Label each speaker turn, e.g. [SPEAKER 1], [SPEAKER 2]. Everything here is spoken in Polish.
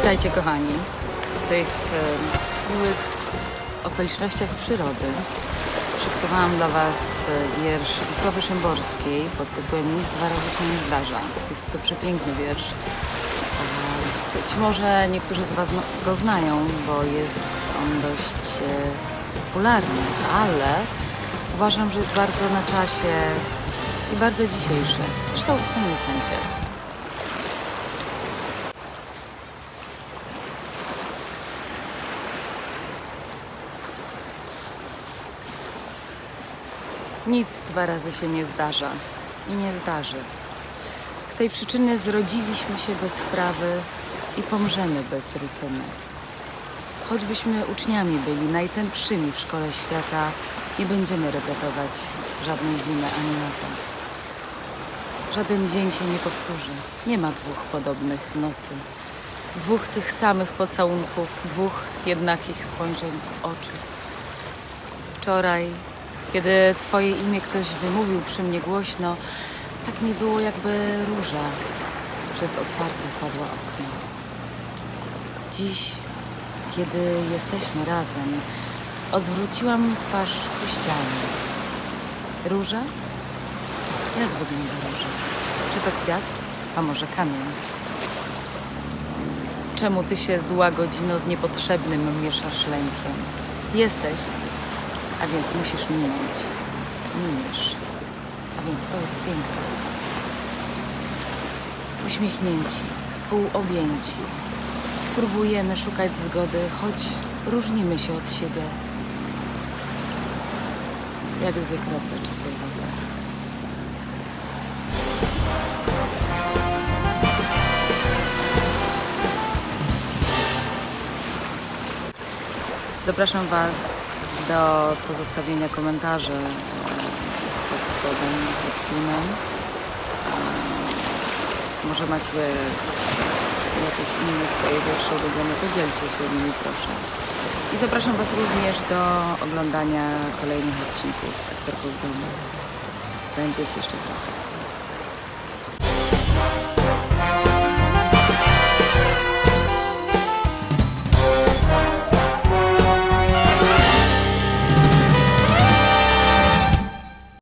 [SPEAKER 1] Witajcie kochani w tych e, miłych okolicznościach przyrody. Przygotowałam dla Was e, wiersz Wisławy Szymborskiej pod tytułem Nic dwa razy się nie zdarza. Jest to przepiękny wiersz. Być może niektórzy z Was no- go znają, bo jest on dość e, popularny, ale uważam, że jest bardzo na czasie i bardzo dzisiejszy. Zresztą sami ocencie. Nic dwa razy się nie zdarza i nie zdarzy. Z tej przyczyny zrodziliśmy się bez wprawy i pomrzemy bez rutyny. Choćbyśmy uczniami byli najtępszymi w szkole świata, nie będziemy regatować żadnej zimy ani lata. Żaden dzień się nie powtórzy. Nie ma dwóch podobnych nocy. Dwóch tych samych pocałunków, dwóch jednakich spojrzeń w oczy. Wczoraj, kiedy Twoje imię ktoś wymówił przy mnie głośno, tak mi było jakby róża przez otwarte wpadła okno. Dziś, kiedy jesteśmy razem, odwróciłam twarz ku ścianie. Róża? Jak wygląda róża? Czy to kwiat, a może kamień? Czemu ty się zła godzino z niepotrzebnym mieszasz lękiem? Jesteś, a więc musisz minąć. Miniesz. A więc to jest piękne. Uśmiechnięci, współobjęci. Spróbujemy szukać zgody, choć różnimy się od siebie. Jak dwie krople czystej wody. Zapraszam Was do pozostawienia komentarzy e, pod spodem, pod filmem. E, Może macie jakieś inne swoje wiersze ulubione, podzielcie się nimi proszę. I zapraszam Was również do oglądania kolejnych odcinków z aktorką w domu. Będzie ich jeszcze trochę.